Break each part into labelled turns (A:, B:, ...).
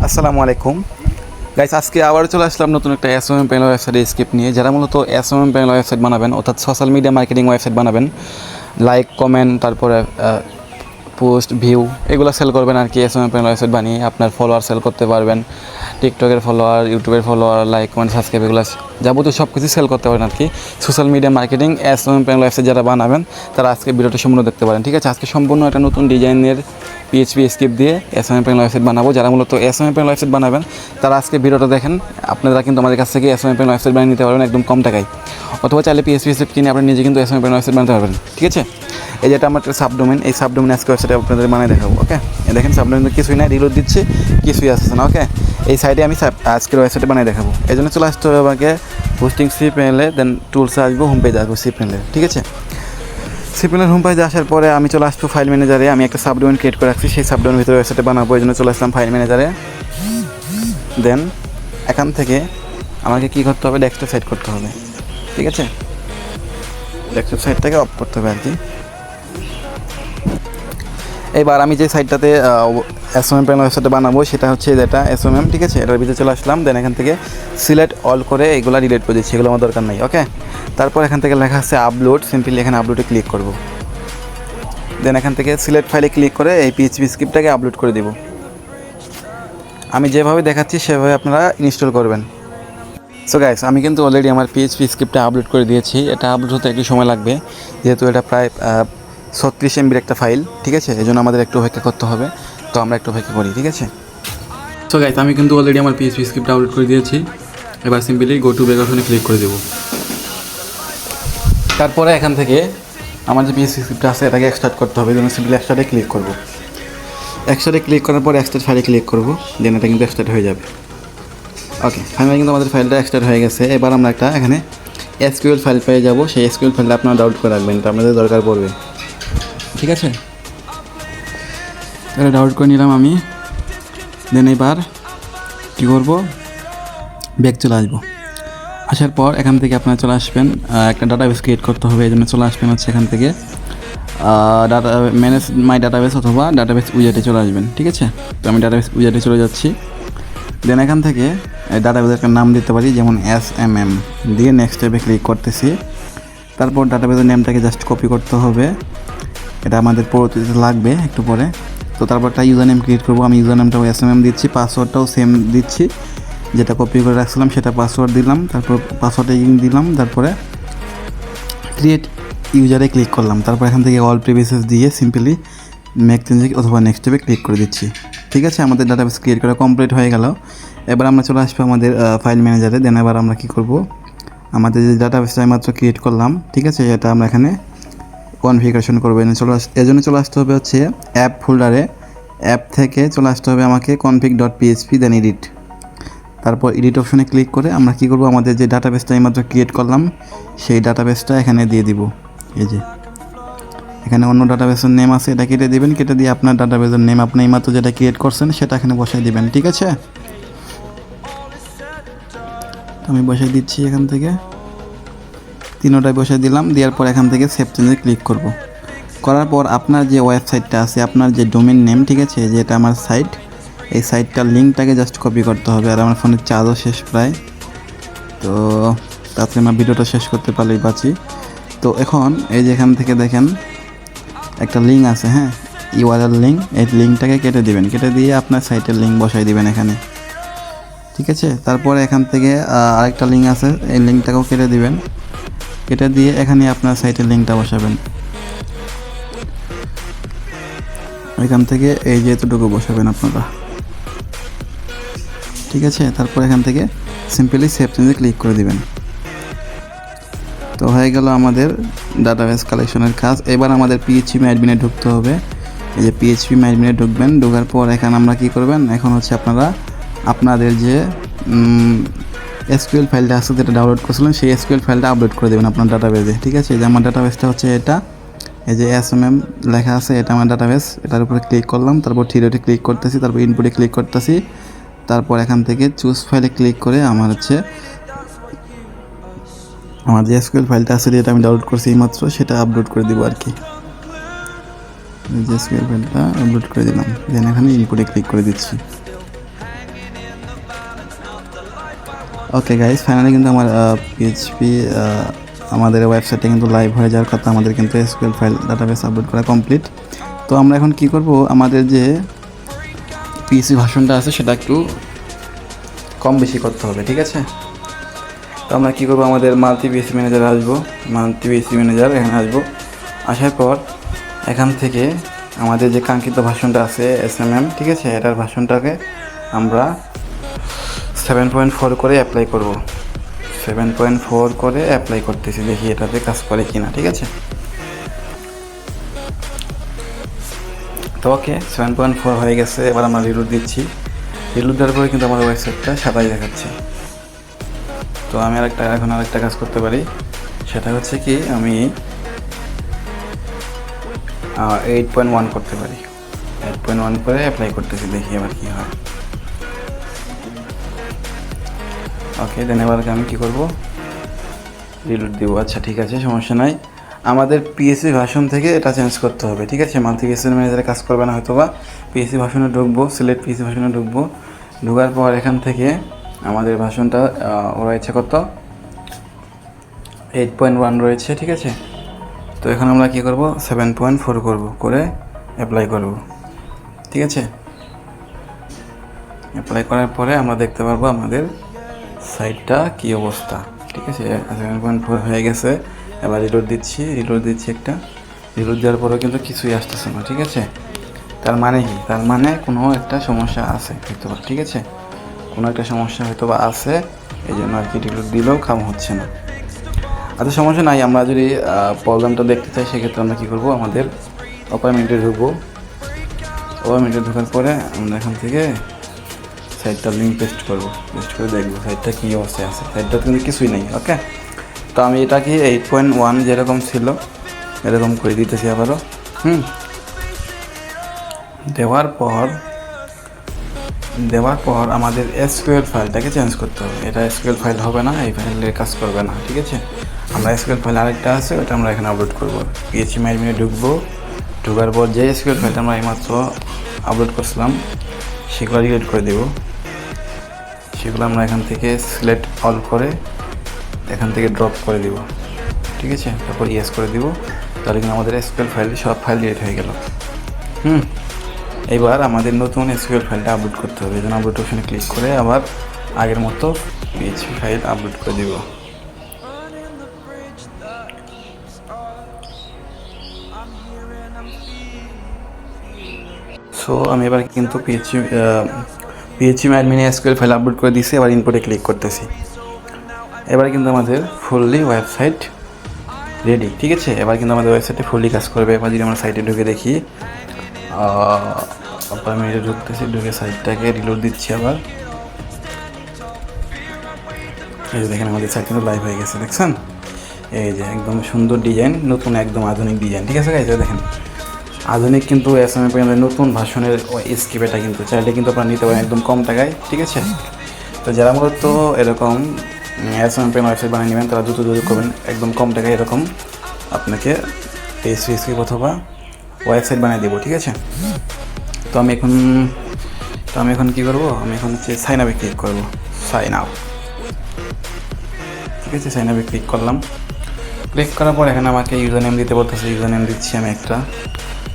A: আসসালামু আলাইকুম। গাইস আজকে আবার চলে আসলাম নতুন একটা S M panel website script নিয়ে, যারা মূলত এস এম প্যানেল ওয়েবসাইট বানাবেন, অর্থাৎ সোশ্যাল মিডিয়া মার্কেটিং ওয়েবসাইট বানাবেন লাইক কমেন্ট তারপরে পোস্ট, ভিউ, এগুলো সেল করবেন আর কি এস এম প্যানেল ওয়েবসাইট বানিয়ে আপনার ফলোয়ার সেল করতে পারবেন। টিকটকের ফলোয়ার ইউটিউবের ফলোয়ার লাইক কমেন্ট সাবস্ক্রাইব এগুলো যাবতীয় সব কিছু সেল করতে পারেন আর কি। Social media marketing S M panel website যারা বানাবেন, তারা আজকে ভিডিওটা সম্পূর্ণ দেখতে পারেন, ঠিক আছে? আজকে সম্পূর্ণ একটা নতুন ডিজাইনের পিএইচপি স্ক্রিপ্ট দিয়ে এস এম প্যানেল ওয়েবসাইট বানাবো। যারা মূলত এস এম প্যানেল ওয়েবসাইট বানাবেন, তারা আজকে ভিডিওটা দেখেন, আপনারা কিন্তু আমাদের কাছ থেকে এস এম প্যানেল ওয়েবসাইট বানিয়ে নিতে পারবেন একদম কম টাকায়। অথবা চাইলে পিএসপি স্ক্রিপ্ট কিনে আপনি নিজে কিন্তু এস এম প্যানেল ওয়েবসাইট বানাতে পারবেন, ঠিক আছে? এই যেটা আমার একটা সাবডোমেন এই সাবডোমেন আজকে ওয়েবসাইটে আপনাদের বানিয়ে দেখাবো ওকে দেখেন সাবডোমেন কিছুই নাই রিলোড দিচ্ছে, কিছুই আসছে না ওকে এই সাইডে আমি আজকের ওয়েবসাইটে বানিয়ে দেখাবো। এই জন্য চলে আসতে হবে আমাকে হোস্টিং সি প্যানেলে দেন টুলসে আসব হোম পেজে আসব সি প্যানেলে ঠিক আছে? সিপিএলের হোম পেজে আসার পরে আমি চলে আসব ফাইল ম্যানেজারে আমি একটা সাবডোমেন ক্রিয়েট করে রাখছি, সেই সাবডোমেন ভিতরে ওয়েবসাইটে বানাবো, এই জন্য চলে আসলাম ফাইল ম্যানেজারে দেন এখান থেকে আমাকে কী করতে হবে? ডেস্কটপ সাইট করতে হবে, ঠিক আছে? ডেস্কটপ সাইটটাকে অফ করতে হবে আর কি। এবার আমি যে সাইটটাতে এস এম এম প্যানেল ওয়েবসাইটে বানাবো, সেটা হচ্ছে যেটা এস এম এম ঠিক আছে? এটার ভিতরে চলে আসলাম দেন এখান থেকে সিলেক্ট অল করে এগুলো ডিলিট করে দিচ্ছি, এগুলো আমার দরকার নেই ওকে তারপর এখান থেকে লেখা আছে আপলোড সিম্পলি এখানে আপলোডে ক্লিক করব। দেন এখান থেকে সিলেক্ট ফাইলে ক্লিক করে এই পিএইচপি স্ক্রিপ্টটাকে আপলোড করে দেব। আমি যেভাবে দেখাচ্ছি, সেভাবে আপনারা ইনস্টল করবেন। সো গাইস আমি কিন্তু অলরেডি আমার পিএইচপি স্ক্রিপ্টটা আপলোড করে দিয়েছি। এটা আপলোড হতে একটু সময় লাগবে, যেহেতু এটা প্রায় ছত্রিশ এমবির একটা ফাইল ঠিক আছে? এই জন্য আমাদের একটু অপেক্ষা করতে হবে। তো আমরা একটু অপেক্ষা করি, ঠিক আছে? সো গাইস আমি কিন্তু অলরেডি আমার পিএইচপি স্ক্রিপ্ট আপলোড করে দিয়েছি। এবার সিম্পলি গো টু বেকাশনে ক্লিক করে দেবো। তারপরে এখান থেকে আমার যে পিএসসি স্ক্রিপ্ট আছে, এটাকে এক্সট্রাক্ট করতে হবে। জন্য সিম্পলি এক্সট্রাটে ক্লিক করব। এক্সট্রাটে ক্লিক করার পর এক্সট্রাট ফাইলে ক্লিক করব। দেন এটা কিন্তু এক্সট্রাট হয়ে যাবে। ওকে ফাইনালি কিন্তু আমাদের ফাইলটা এক্সট্রাট হয়ে গেছে। এবার আমরা একটা এখানে এসকিউএল ফাইল পেয়ে যাব। সেই এসকিউএল ফাইলটা আপনারা ডাউনলোড করে রাখবেন। এটা আপনাদের দরকার পড়বে। ঠিক আছে? এটা ডাউট করে নিলাম আমি। দেন এবার কী করব? ব্যাগ চলে আসব। আসার পর এখান থেকে আপনারা চলে আসবেন। একটা ডাটাবেস ক্রিয়েট করতে হবে এই জন্য চলে আসবেন হচ্ছে এখান থেকে। ডাটা ম্যানেজ মাই ডাটাবেস অথবা ডাটাবেস উইজাটে চলে আসবেন, ঠিক আছে? তো আমি ডাটাবেস উইজাটে চলে যাচ্ছি। দেন এখান থেকে ডাটাবেসের একটা নাম দিতে পারি, যেমন এস এম এম দিয়ে নেক্সট স্টেপে ক্লিক করতেছি। তারপর ডাটাবেসের নেমটাকে জাস্ট কপি করতে হবে। এটা আমাদের পরবর্তীতে লাগবে একটু পরে। তো তারপর একটা ইউজার নেম ক্রিয়েট করব। আমি ইউজার নেমটাও এস এম এম দিচ্ছি, পাসওয়ার্ডটাও সেম দিচ্ছি। যেটা কপি করে রাখছিলাম, সেটা পাসওয়ার্ড দিলাম, তারপর পাসওয়ার্ডে দিলাম, তারপরে ক্রিয়েট ইউজারে ক্লিক করলাম। তারপর এখান থেকে অল প্রিভিসেস দিয়ে সিম্পলি মেক চেঞ্জে অথবা নেক্সট স্টেপে ক্লিক করে দিচ্ছি। ঠিক আছে? আমাদের ডাটাবেস ক্রিয়েট করা কমপ্লিট হয়ে গেল। এবার আমরা চলে আসব আমাদের ফাইল ম্যানেজারে দেন এবার আমরা কী করব? আমাদের যে ডাটাবেসটা মাত্র ক্রিয়েট করলাম, ঠিক আছে? এটা আমরা এখানে কনফিগারেশন করব এনে চলে এজন্য চলে আসতে হবে হচ্ছে অ্যাপ ফোল্ডারে অ্যাপ থেকে চলে আসতে হবে আমাকে config dot PHP then edit তারপর এডিট অপশনে ক্লিক করে আমরা কী করব? আমাদের যে ডাটাবেসটা এইমাত্র ক্রিয়েট করলাম, সেই ডাটাবেসটা এখানে দিয়ে দিব। এই যে। এখানে অন্য ডাটাবেসের নেম আছে, এটা কেটে দেবেন, কেটে দিয়ে আপনার ডাটাবেসের নেম আপনি এইমাত্র যেটা ক্রিয়েট করছেন, সেটা এখানে বসাই দিবেন, ঠিক আছে? আমি বসাই দিচ্ছি এখান থেকে। তিনোটায় বসাই দিলাম, দেওয়ার পর এখান থেকে সেভ চেঞ্জে ক্লিক করব। করার পর আপনার যে ওয়েবসাইটটা আছে, আপনার যে ডোমেন নেম ঠিক আছে, যেটা আমার সাইট এই সাইটটার লিঙ্কটাকে জাস্ট কপি করতে হবে। আর আমার ফোনের চার্জও শেষ প্রায়। তো তাতে আমার ভিডিওটা শেষ করতে পারলেই বাঁচি। তো এখন এই যে এখান থেকে দেখেন, একটা লিঙ্ক আছে হ্যাঁ ইউআরএল লিঙ্ক এই লিঙ্কটাকে কেটে দিবেন। কেটে দিয়ে আপনার সাইটের লিঙ্ক বসাই দিবেন এখানে। ঠিক আছে? তারপরে এখান থেকে আরেকটা লিঙ্ক আছে, এই লিঙ্কটাকেও কেটে দিবেন। কেটে দিয়ে এখানে আপনার সাইটের লিঙ্কটা বসাবেন। এখান থেকে এই যে এতটুকু বসাবেন আপনারা। ঠিক আছে? তারপর এখান থেকে সিম্পলি সেভ চেঞ্জে ক্লিক করে দিবেন। তো হয়ে গেল আমাদের ডাটাবেস কালেকশনের কাজ। এবার আমাদের পিএইচপি অ্যাডমিনে ঢুকতে হবে। এই যে পিএইচপি অ্যাডমিনে ঢুকবেন, ঢোকার পর এখানে আমরা কি করবেন? এখন হচ্ছে আপনারা আপনাদের যে এসকিউএল ফাইলটা আছে যেটা ডাউনলোড করছিলেন, সেই এসকিউএল ফাইলটা আপলোড করে দেবেন আপনার ডাটাবেসে ঠিক আছে? যে আমার ডাটাবেসটা হচ্ছে এটা, এই যে এস এম এম লেখা আছে, এটা আমার ডাটাবেস এটার উপরে ক্লিক করলাম, তারপর থ্রিডোতে ক্লিক করতেছি, তারপর ইনপুটে ক্লিক করতেছি, তারপর এখান থেকে চুজ ফাইলে ক্লিক করে আমার হচ্ছে, আমার যে এসকিউএল ফাইলটা আছে যেটা আমি ডাউনলোড করছি এইমাত্র সেটা আপলোড করে দেবো আর কি। এসকিউএল ফাইলটা আপলোড করে দিলাম দেন এখানে ইনপুটে ক্লিক করে দিচ্ছি। ওকে গাইস ফাইনালি কিন্তু আমার পিএইচপি আমাদের ওয়েবসাইটে কিন্তু লাইভ হয়ে যাওয়ার কথা, আমাদের কিন্তু এসকিউএল ফাইল ডাটাবেস আপলোড করা কমপ্লিট তো আমরা এখন কি করব? আমাদের যে পিএসসি ভাষণটা আছে, সেটা একটু কম বেশি করতে হবে, ঠিক আছে? তো আমরা কী করব? আমাদের মাল্টি বিএসসি ম্যানেজার আসব মাল্টি বিএসসি ম্যানেজার এখানে আসব। আসার পর এখান থেকে আমাদের যে কাঙ্ক্ষিত ভাষণটা আছে এস এম এম ঠিক আছে? এটার ভাষণটাকে আমরা সেভেন পয়েন্ট ফোর করে অ্যাপ্লাই করব। সেভেন পয়েন্ট ফোর করে অ্যাপ্লাই করতেছি, দেখি এটাতে কাজ করে কি না ঠিক আছে? তো ওকে সেভেন পয়েন্ট ফোর হয়ে গেছে, এবার আমরা রিলুট দিচ্ছি। রিলুট দেওয়ার পরে কিন্তু আমার ওয়েবসাইটটা সাদাই দেখাচ্ছে। তো আমি আরেকটা, এখন আরেকটা কাজ করতে পারি। সেটা হচ্ছে কি, আমি এইট পয়েন্ট ওয়ান করতে পারি। এইট পয়েন্ট ওয়ান করে অ্যাপ্লাই করতেছি, দেখি এবার কী হয়। ওকে দেন এবার আমি কী করব? রিলুট দিব। আচ্ছা ঠিক আছে, সমস্যা নাই। আমাদের পিএসসি ভাষণ থেকে এটা চেঞ্জ করতে হবে, ঠিক আছে? মাল্টি কেসের ম্যানেজারে কাজ করবে না হয়তো বা পিএসসি ভাষণে ঢুকবো সিলেট পিএসসি ভাষণে ঢুকবো। ঢোকার পর এখান থেকে আমাদের ভাষণটা ওরা রয়েছে কত এইট পয়েন্ট ওয়ান রয়েছে, ঠিক আছে? তো এখন আমরা কী করব? সেভেন পয়েন্ট ফোর করব, করে অ্যাপ্লাই করব, ঠিক আছে? অ্যাপ্লাই করার পরে আমরা দেখতে পারব আমাদের সাইটটা কী অবস্থা? ঠিক আছে সেভেন ফোর হয়ে গেছে। এবার রিলোড দিচ্ছি রিলোড দিচ্ছি একটা। রিলোড দেওয়ার পরেও কিন্তু কিছুই আসতেছে না, ঠিক আছে? তার মানে কি? তার মানে কোনো একটা সমস্যা আছে হয়তো ঠিক আছে? কোনো একটা সমস্যা হয়তো বা আছে এই জন্য আর কি রিলোড দিলেও কাম হচ্ছে না। আচ্ছা সমস্যা নাই, আমরা যদি প্রবলেমটা দেখতে চাই, সেক্ষেত্রে আমরা কী করব? আমাদের অপারমেন্টে ঢুকবো। অপারমেন্টে ঢোকার পরে আমরা এখান থেকে সাইটটা লিঙ্ক পেস্ট করব পেস্ট করে দেখব সাইডটা কী অবস্থায় আছে। সাইডটা কিন্তু কিছুই নেই ওকে তো আমি এটাকে এইট পয়েন্ট ওয়ান যেরকম ছিল, এরকম করে দিতেছি আবারও, হুম? দেওয়ার পর দেওয়ার পর আমাদের এসকিউএল ফাইলটাকে চেঞ্জ করতে হবে। এটা এসকিউএল ফাইল হবে না, এই ফাইলে কাজ করবে না, ঠিক আছে? আমরা এসকিউএল ফাইল আরেকটা আছে, ওটা আমরা এখানে আপলোড করব। পিএইচপি মাইডমিনে ঢুকবো, ঢুকার পর যে এসকিউএল ফাইলটা আমরা এইমাত্র আপলোড করছিলাম, সেগুলো ডিলিট করে দেবো। সেগুলো আমরা এখান থেকে সিলেক্ট অল করে এখান থেকে ড্রপ করে দিব। ঠিক আছে? তারপর ইয়েস করে দিব। তাহলে কিন্তু আমাদের এসকিউএল ফাইল সব ফাইল ডিলিট হয়ে গেল। হুম? এবার আমাদের নতুন এসকিউএল ফাইলটা আপলোড করতে হবে। এই জন্য আপলোড অপশনে ক্লিক করে আবার আগের মতো পিএইচপি ফাইল আপলোড করে দিব। সো আমি এবার কিন্তু পিএইচপি পিএইচপি অ্যাডমিনে এসকিউএল ফাইল আপলোড করে দিয়েছি, এবার ইনপুটে ক্লিক করতেছি। এবার কিন্তু আমাদের ফুললি ওয়েবসাইট রেডি ঠিক আছে? এবার কিন্তু আমাদের ওয়েবসাইটে ফুললি কাজ করবে। এবার যদি আমরা সাইটে ঢুকে দেখি আমি ঢুকতেছি, ঢুকে সাইটটাকে রিলোড দিচ্ছি আবার। এই যে দেখেন আমাদের সাইট কিন্তু লাইভ হয়ে গেছে, দেখছেন? এই যে একদম সুন্দর ডিজাইন নতুন একদম আধুনিক ডিজাইন ঠিক আছে গাইজ দেখেন। আধুনিক কিন্তু এস এম এ নতুন ভাষণের স্কিপ এটা কিন্তু। চাইলে কিন্তু আপনারা নিতে পারেন একদম কম টাকায়, ঠিক আছে? তো যারা মূলত এরকম এস এম পেন ওয়েবসাইট বানিয়ে নেবেন, তারা দ্রুত যোগাযোগ করবেন, একদম কম টাকায় এরকম আপনাকে এই স্কিপ অথবা ওয়েবসাইট বানিয়ে দেবো, ঠিক আছে? তো আমি এখন, তো আমি এখন কী করব? আমি এখন হচ্ছে সাইন আপে ক্লিক করব। সাইন আপ ঠিক আছে সাইন আপে ক্লিক করলাম। ক্লিক করার পর এখানে আমাকে ইউজার নেম দিতে বলতেছে ইউজার নেম দিচ্ছি আমি একটা।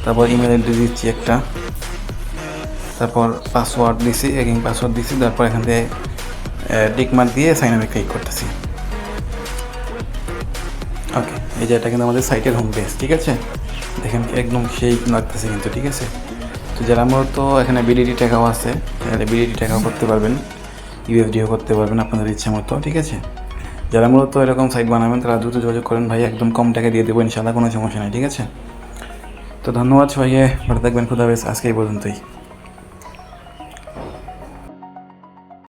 A: তারপর ইমেল আইডি দিচ্ছি একটা। তারপর পাসওয়ার্ড দিছি এগিং পাসওয়ার্ড দিছি, তারপর এখান থেকে টিকমার্ক দিয়ে সাইন আপে ক্লিক করতেছি। ওকে এই যে এটা কিন্তু আমাদের সাইটের হোম পেজ ঠিক আছে? দেখেন একদম সেই লাগতেছে কিন্তু, ঠিক আছে? তো যারা মূলত এখানে বিডিডি টাকাও আছে, তাহলে বিডিডি টাকাও করতে পারবেন ইউএফডিও করতে পারবেন আপনাদের ইচ্ছে মতো, ঠিক আছে? যারা মূলত এরকম সাইট বানাবেন, তারা দ্রুত যোগাযোগ করেন ভাই, একদম কম টাকা দিয়ে দেবো ইনশাল্লাহ কোনো সমস্যা নেই, ঠিক আছে? তো ধন্যবাদ সবাইকে। ভালো থাকবেন খুদাবেশ আজকে এই পর্যন্তই।